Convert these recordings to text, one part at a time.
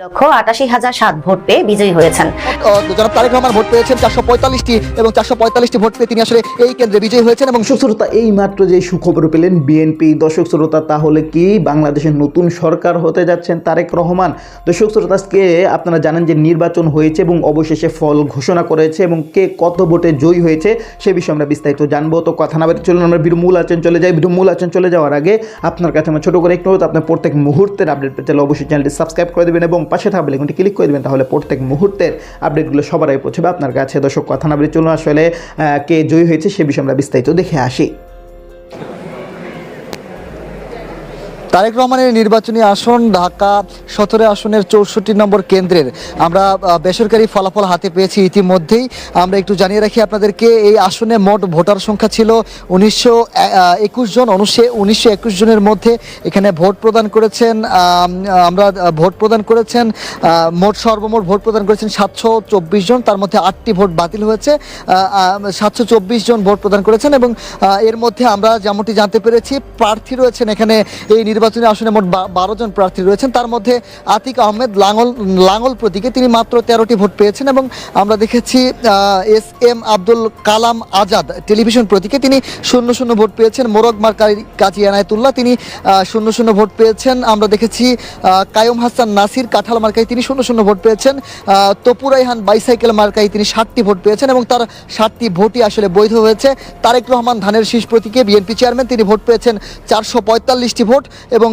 লক্ষ আটাশি হাজার সাত ভোট পেয়ে বিজয়ী হয়েছেন। জনাব তারেক রহমান ভোট পেয়েছেন চারশো পঁয়তাল্লিশটি এবং চারশো পঁয়তাল্লিশটি ভোট পেয়ে তিনি আসলে এই কেন্দ্রে বিজয়ী হয়েছেন এবং দর্শক শ্রোতা এই মাত্র যে সুখবর পেলেন বিএনপি দর্শক শ্রোতা তাহলে কি বাংলাদেশের নতুন সরকার হতে যাচ্ছেন তারেক রহমান? দর্শক শ্রোতা আজকে আপনারা জানেন যে নির্বাচন হয়েছে এবং অবশেষে ফল ঘোষণা করেছে এবং কে কত ভোটে জয়ী হয়েছে সে বিষয়ে আমরা বিস্তারিত জানব। তো কথা না বেরিয়ে চলুন আমরা ভিডিও মূল আচরণ চলে যাই। ভিডিও মূল আচরণ চলে যাওয়ার আগে আপনার কাছে আমার ছোটো করে একটু আপনার প্রত্যেক মুহূর্তের আপডেট পেতে চাইলে অবশ্যই চ্যানেলটি সাবস্ক্রাইব করে দেবেন এবং পাশে থাকা বেলাইকনটি ক্লিক করে দেবেন, তাহলে প্রত্যেক মুহূর্তের আপডেটগুলো সবার আগে পৌঁছবে। আপনার কাছে দর্শক, কথা না বলে চলুন আসলে কে জয়ী হয়েছে সে বিষয়ে আমরা বিস্তারিত দেখে আসি। তারেক রহমানের নির্বাচনী আসন ঢাকা সতেরো আসনের চৌষট্টি নম্বর কেন্দ্রের। আমরা বেসরকারি ফলাফল হাতে পেয়েছি ইতিমধ্যেই। আমরা একটু জানিয়ে রাখি আপনাদেরকে, এই আসনে মোট ভোটার সংখ্যা ছিল উনিশশো একুশ জন। অনুশে উনিশশো একুশ জনের মধ্যে এখানে ভোট প্রদান করেছেন আমরা ভোট প্রদান করেছেন মোট সর্বমোট ভোট প্রদান করেছেন সাতশো চব্বিশ জন। তার মধ্যে আটটি ভোট বাতিল হয়েছে সাতশো চব্বিশ জন ভোট প্রদান করেছেন এবং এর মধ্যে আমরা যেমনটি জানতে পেরেছি, প্রার্থী রয়েছেন এখানে এই নির্বাচনী আসনে মোট বারো জন প্রার্থী রয়েছেন। তার মধ্যে আতিক আহমেদ লাঙ্গল লাঙ্গল প্রতীকে তিনি মাত্র তেরোটি ভোট পেয়েছেন এবং আমরা দেখেছি S M Abdul Kalam Azad television প্রতীকে তিনি শূন্য শূন্য ভোট পেয়েছেন। মোরগ মার্কাই কাজী এনায়তুল্লাহ তিনি শূন্য শূন্য ভোট পেয়েছেন। আমরা দেখেছি কায়ুম হাসান নাসির কাঁঠাল মার্কাই তিনি শূন্য শূন্য ভোট পেয়েছেন। আহ, তপু রাইহান বাইসাইকেল মার্কাই তিনি ষাটটি ভোট পেয়েছেন এবং তার ষাটটি ভোটই আসলে বৈধ হয়েছে। তারেক রহমান ধানের শীষ প্রতীকে বিএনপি চেয়ারম্যান তিনি ভোট পেয়েছেন চারশো পঁয়তাল্লিশটি ভোট। এবং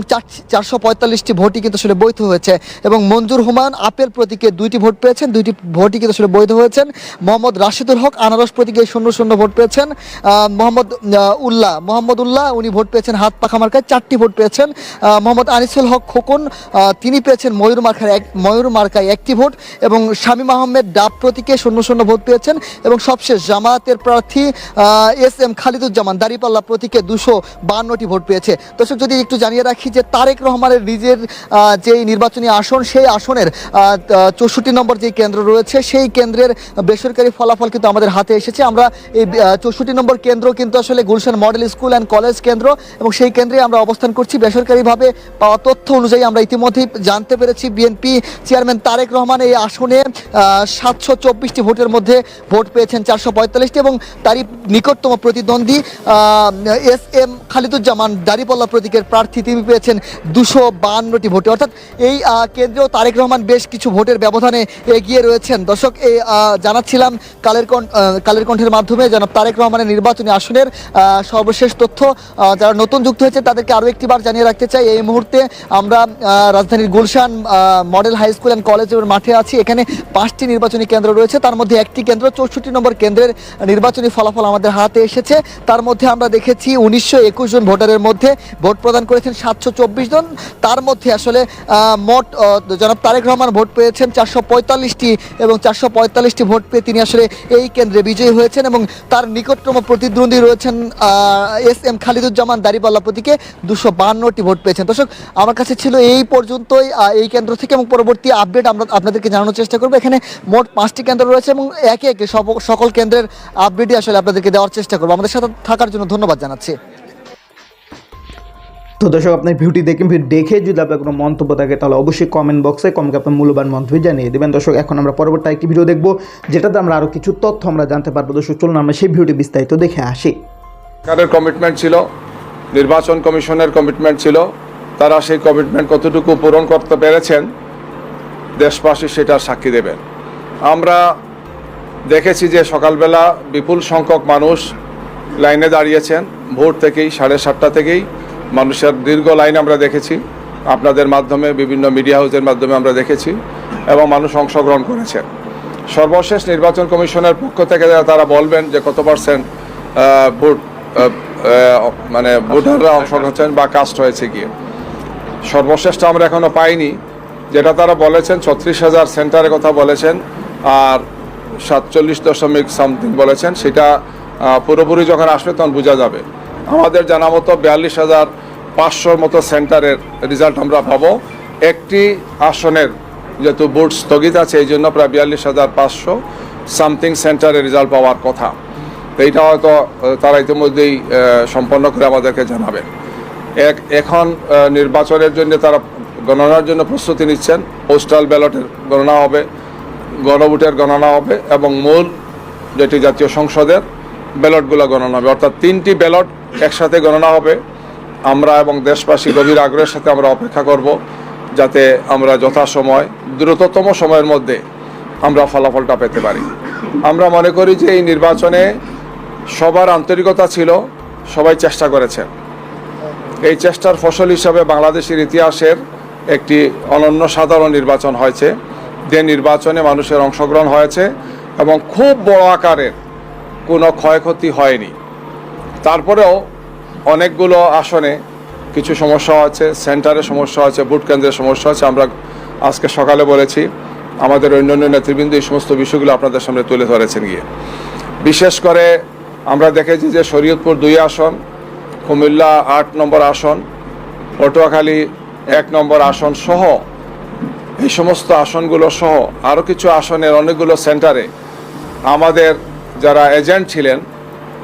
চারশো পঁয়তাল্লিশটি ভোটই কিন্তু আসলে বৈধ হয়েছে। এবং মঞ্জুর হুমায়ুন আপেল প্রতীকে দুইটি ভোট পেয়েছেন, দুইটি ভোটই কিন্তু আসলে বৈধ হয়েছেন। মোহাম্মদ রাশিদুল হক আনারস প্রতীকে শূন্য শূন্য ভোট পেয়েছেন। মোহাম্মদ উল্লাহ মোহাম্মদ উল্লাহ উনি ভোট পেয়েছেন হাত পাখা মার্কায় চারটি ভোট পেয়েছেন। মোহাম্মদ আনিসুল হক খোকন তিনি পেয়েছেন ময়ূর মার্কায় এক ময়ূর মার্কায় একটি ভোট এবং শামীম আহমেদ ডাব প্রতীকে শূন্য শূন্য ভোট পেয়েছেন। এবং সবশেষ জামায়াতের প্রার্থী এস এম খালিদুজ্জামান দাঁড়িপাল্লা প্রতীকে দুশো বান্নটি ভোট পেয়েছে। দর্শক, যদি একটু জানিয়ে রাখি যে তারেক রহমানের নিজের যেই নির্বাচনী আসন, সেই আসনের চৌষট্টি নম্বর যে কেন্দ্র রয়েছে, সেই কেন্দ্রের বেসরকারি ফলাফল কিন্তু আমাদের হাতে এসেছে। আমরা এই চৌষট্টি নম্বর কেন্দ্র কিন্তু আসলে Gulshan model school and college কেন্দ্র এবং সেই কেন্দ্রে আমরা অবস্থান করছি। বেসরকারিভাবে পাওয়া তথ্য অনুযায়ী আমরা ইতিমধ্যেই জানতে পেরেছি বিএনপি চেয়ারম্যান তারেক রহমান এই আসনে সাতশো চব্বিশটি ভোটের মধ্যে ভোট পেয়েছেন, চারশো পঁয়তাল্লিশটি এবং তারই নিকটতম প্রতিদ্বন্দ্বী এস এম খালিদুজ্জামান দাড়িপাল্লা প্রতীকের প্রার্থী। তিনি পেয়েছেন দুশো বাহান্নটি ভোটে। অর্থাৎ এই কেন্দ্রেও তারেক রহমান বেশ কিছু ভোটের ব্যবধানে এগিয়ে রয়েছেন। দর্শক, এই জানাচ্ছিলাম কালের কালের কণ্ঠের মাধ্যমে জনাব তারেক রহমানের নির্বাচনী আসনের সর্বশেষ তথ্য যারা নতুন যুক্ত হয়েছে তাদেরকে আরও একটিবার জানিয়ে রাখতে চাই। এই মুহূর্তে আমরা রাজধানীর Gulshan model high school and কলেজের মাঠে আছি। এখানে পাঁচটি নির্বাচনী কেন্দ্র রয়েছে। তার মধ্যে একটি কেন্দ্র চৌষট্টি নম্বর কেন্দ্রের নির্বাচনী ফলাফল আমাদের হাতে এসেছে। তার মধ্যে আমরা দেখেছি উনিশশো একুশ জন ভোটারের মধ্যে ভোট প্রদান করেছেন সাতশো চব্বিশ জন। তার মধ্যে আসলে মোট জনাব তারেক রহমান ভোট পেয়েছেন চারশো পঁয়তাল্লিশটি এবং চারশো পঁয়তাল্লিশটি ভোট পেয়ে তিনি আসলে এই কেন্দ্রে বিজয়ী হয়েছেন এবং তার নিকটতম প্রতিদ্বন্দ্বী রয়েছেন এস এম খালিদুজ্জামান দারিপাল্লা প্রতীকে দুশো বান্নটি ভোট পেয়েছেন। দর্শক, আমার কাছে ছিল এই পর্যন্তই এই কেন্দ্র থেকে এবং পরবর্তী আপডেট আমরা আপনাদেরকে জানানোর চেষ্টা করব। এখানে মোট পাঁচটি কেন্দ্র রয়েছে এবং একে একে সকল কেন্দ্রের আপডেটই আসলে আপনাদেরকে দেওয়ার চেষ্টা করব। আমাদের সাথে থাকার জন্য ধন্যবাদ জানাচ্ছি। তো দর্শক, আপনার ভিউটি ভিডিও দেখে যদি আপনার কোনো মন্তব্য থাকে, তাহলে অবশ্যই কমেন্ট বক্সে কমকে আপনার মূল্যবান মন্তব্য জানিয়ে দেবেন। দর্শক, এখন আমরা পরবর্তী একটি ভিডিও দেখব, যেটাতে আমরা আরও কিছু তথ্য আমরা জানতে পারব। দর্শক, চলুন আমরা সেই ভিডিওটি বিস্তারিত দেখে আসি। সরকারের কমিটমেন্ট ছিল, নির্বাচন কমিশনের কমিটমেন্ট ছিল, তারা সেই কমিটমেন্ট কতটুকু পূরণ করতে পেরেছেন, দেশবাসী সেটা সাক্ষী দেবেন। আমরা দেখেছি যে সকালবেলা বিপুল সংখ্যক মানুষ লাইনে দাঁড়িয়েছেন, ভোর থেকেই, সাড়ে সাতটা থেকেই। মানুষের দীর্ঘ লাইন আমরা দেখেছি, আপনাদের মাধ্যমে, বিভিন্ন মিডিয়া হাউসের মাধ্যমে আমরা দেখেছি এবং মানুষ অংশগ্রহণ করেছেন। সর্বশেষ নির্বাচন কমিশনের পক্ষ থেকে তারা বলবেন যে কত পার্সেন্ট ভোট মানে ভোটাররা অংশগ্রহণ হচ্ছেন বা কাস্ট হয়েছে গিয়ে। সর্বশেষটা আমরা এখনও পাইনি। যেটা তারা বলেছেন, ছত্রিশ হাজার সেন্টারের কথা বলেছেন আর সাতচল্লিশ দশমিক সামথিং বলেছেন। সেটা পুরোপুরি যখন আসবে তখন বোঝা যাবে। আমাদের জানা মতো বিয়াল্লিশ হাজার পাঁচশোর মতো সেন্টারের রেজাল্ট আমরা পাবো। একটি আসনের যেহেতু ভোট স্থগিত আছে, এই জন্য প্রায় বিয়াল্লিশ হাজার পাঁচশো সামথিং সেন্টারের রেজাল্ট পাওয়ার কথা। তো এইটা হয়তো তারা ইতিমধ্যেই সম্পন্ন করে আমাদেরকে জানাবেন এক, এখন নির্বাচনের জন্য তারা গণনার জন্য প্রস্তুতি নিচ্ছেন। পোস্টাল ব্যালটের গণনা হবে, গণভোটের গণনা হবে এবং মূল যেটি জাতীয় সংসদের ব্যালটগুলো গণনা হবে। অর্থাৎ তিনটি ব্যালট একসাথে গণনা হবে। আমরা এবং দেশবাসী গভীর আগ্রহের সাথে আমরা অপেক্ষা করব যাতে আমরা যথাসময়, দ্রুততম সময়ের মধ্যে আমরা ফলাফলটা পেতে পারি। আমরা মনে করি যে এই নির্বাচনে সবার আন্তরিকতা ছিল, সবাই চেষ্টা করেছেন এই চেষ্টার ফসল হিসাবে বাংলাদেশের ইতিহাসের একটি অনন্য সাধারণ নির্বাচন হয়েছে। যে নির্বাচনে মানুষের অংশগ্রহণ হয়েছে এবং খুব বড় আকারের কোনো ক্ষয়ক্ষতি হয়নি। তারপরেও অনেকগুলো আসনে কিছু সমস্যা আছে সেন্টারে সমস্যা আছে, ভোট কেন্দ্রের সমস্যা আছে, আমরা আজকে সকালে বলেছি, আমাদের অন্যান্য নেতৃবৃন্দ এই সমস্ত বিষয়গুলো আপনাদের সামনে তুলে ধরেছেন গিয়ে। বিশেষ করে আমরা দেখেছি যে শরীয়তপুর দুই আসন, কুমিল্লা আট নম্বর আসন, পটুয়াখালী এক নম্বর আসন সহ এই সমস্ত আসনগুলো সহ আরও কিছু আসনের অনেকগুলো সেন্টারে আমাদের যারা এজেন্ট ছিলেন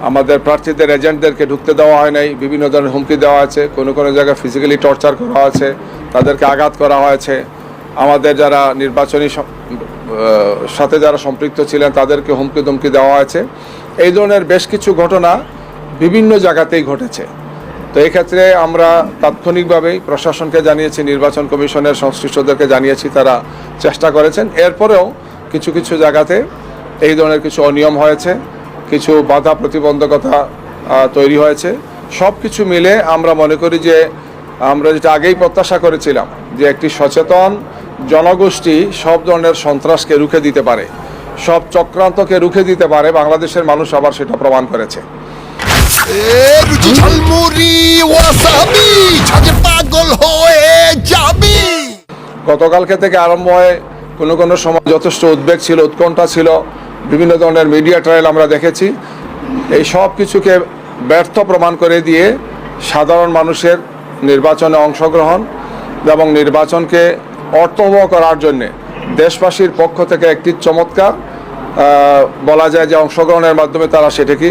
আমাদের প্রার্থীদের, এজেন্টদেরকে ঢুকতে দেওয়া হয় নাই। বিভিন্ন ধরনের হুমকি দেওয়া আছে। কোনো কোনো জায়গায় ফিজিক্যালি টর্চার করা হয়েছে তাদেরকে আঘাত করা হয়েছে। আমাদের যারা নির্বাচনী সাথে যারা সম্পৃক্ত ছিলেন, তাদেরকে হুমকি ধমকি দেওয়া হয়েছে। এই ধরনের বেশ কিছু ঘটনা বিভিন্ন জায়গাতেই ঘটেছে। তো এই ক্ষেত্রে আমরা তাৎক্ষণিকভাবেই প্রশাসনকে জানিয়েছি, নির্বাচন কমিশনের সংশ্লিষ্টদেরকে জানিয়েছি, তারা চেষ্টা করেছেন। এরপরেও কিছু কিছু জায়গাতে এই ধরনের কিছু অনিয়ম হয়েছে। কিছু বাধা প্রতিবন্ধকতা তৈরি হয়েছে। সব কিছু মিলে আমরা মনে করি যে আমরা যেটা আগেই প্রত্যাশা করেছিলাম যে একটি সচেতন জনগোষ্ঠী সব ধরনের সন্ত্রাসকে রুখে দিতে পারে সব চক্রান্তকে রুখে দিতে পারে বাংলাদেশের মানুষ আবার সেটা প্রমাণ করেছে। হয়ে গতকালকে থেকে আরম্ভ হয়ে কোনো কোনো সময় যথেষ্ট উদ্বেগ ছিল উৎকণ্ঠা ছিল বিভিন্ন ধরনের মিডিয়া ট্রায়াল আমরা দেখেছি। এই সব কিছুকে ব্যর্থ প্রমাণ করে দিয়ে সাধারণ মানুষের নির্বাচনে অংশগ্রহণ এবং নির্বাচনকে অর্থবহ করার জন্যে দেশবাসীর পক্ষ থেকে একটি চমৎকার বলা যায় যে অংশগ্রহণের মাধ্যমে তারা সেটাকে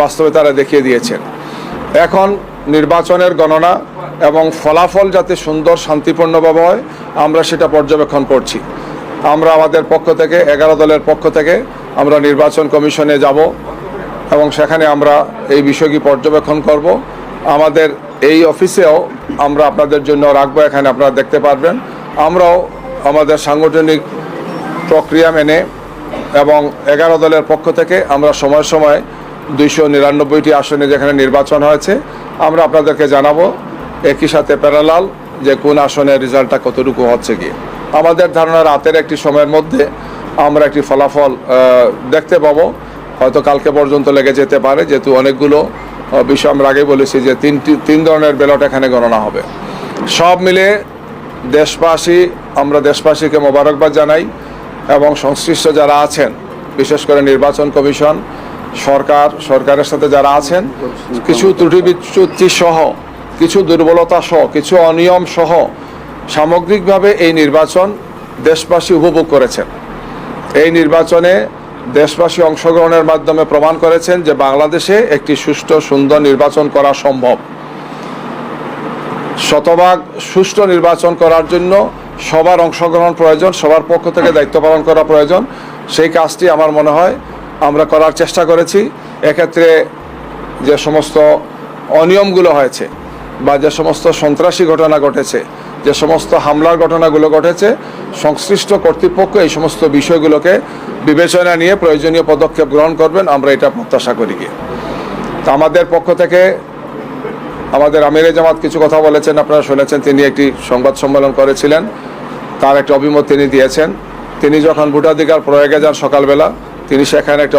বাস্তবে তারা দেখিয়ে দিয়েছেন। এখন নির্বাচনের গণনা এবং ফলাফল যাতে সুন্দর, শান্তিপূর্ণভাবে হয়, আমরা সেটা পর্যবেক্ষণ করছি। আমরা আমাদের পক্ষ থেকে, এগারো দলের পক্ষ থেকে আমরা নির্বাচন কমিশনে যাব এবং সেখানে আমরা এই বিষয়টি পর্যবেক্ষণ করব। আমাদের এই অফিসেও আমরা আপনাদের জন্য রাখব, এখানে আপনারা দেখতে পারবেন। আমরাও আমাদের সাংগঠনিক প্রক্রিয়া মেনে এবং এগারো দলের পক্ষ থেকে আমরা সময় সময় দুইশো নিরানব্বইটি আসনে যেখানে নির্বাচন হয়েছে, আমরা আপনাদেরকে জানাব একই সাথে প্যারালাল যে কোন আসনের রেজাল্টটা কতটুকু হচ্ছে গিয়ে। আমাদের ধারণা রাতের একটি সময়ের মধ্যে আমরা একটি ফলাফল দেখতে পাবো। হয়তো কালকে পর্যন্ত লেগে যেতে পারে, যেহেতু অনেকগুলো বিষয় আমরা আগে বলেছি যে তিনটি, তিন ধরনের ব্যালট এখানে গণনা হবে। সব মিলে দেশবাসী, আমরা দেশবাসীকে মোবারকবাদ জানাই এবং সংশ্লিষ্ট যারা আছেন, বিশেষ করে নির্বাচন কমিশন, সরকার, সরকারের সাথে যারা আছেন, কিছু ত্রুটি বিচ্যুতি সহ, কিছু দুর্বলতা সহ, কিছু অনিয়ম সহ সামগ্রিকভাবে এই নির্বাচন দেশবাসী উপভোগ করেছেন। এই নির্বাচনে দেশবাসী অংশগ্রহণের মাধ্যমে প্রমাণ করেছেন যে বাংলাদেশে একটি সুষ্ঠু, সুন্দর নির্বাচন করা সম্ভব। শতভাগ সুষ্ঠু নির্বাচন করার জন্য সবার অংশগ্রহণ প্রয়োজন, সবার পক্ষ থেকে দায়িত্ব পালন করা প্রয়োজন। সেই কাজটি আমার মনে হয় আমরা করার চেষ্টা করেছি। এক্ষেত্রে যে সমস্ত অনিয়মগুলো হয়েছে বা যে সমস্ত সন্ত্রাসী ঘটনা ঘটেছে যে সমস্ত হামলার ঘটনাগুলো ঘটেছে, সংশ্লিষ্ট কর্তৃপক্ষ এই সমস্ত বিষয়গুলোকে বিবেচনা নিয়ে প্রয়োজনীয় পদক্ষেপ গ্রহণ করবেন, আমরা এটা প্রত্যাশা করি গিয়ে। তা আমাদের পক্ষ থেকে আমাদের আমিরে জামাত কিছু কথা বলেছেন, আপনারা শুনেছেন, তিনি একটি সংবাদ সম্মেলন করেছিলেন, তার একটা অভিমত তিনি দিয়েছেন। তিনি যখন ভোটাধিকার প্রয়োগে যান সকালবেলা, তিনি সেখানে একটা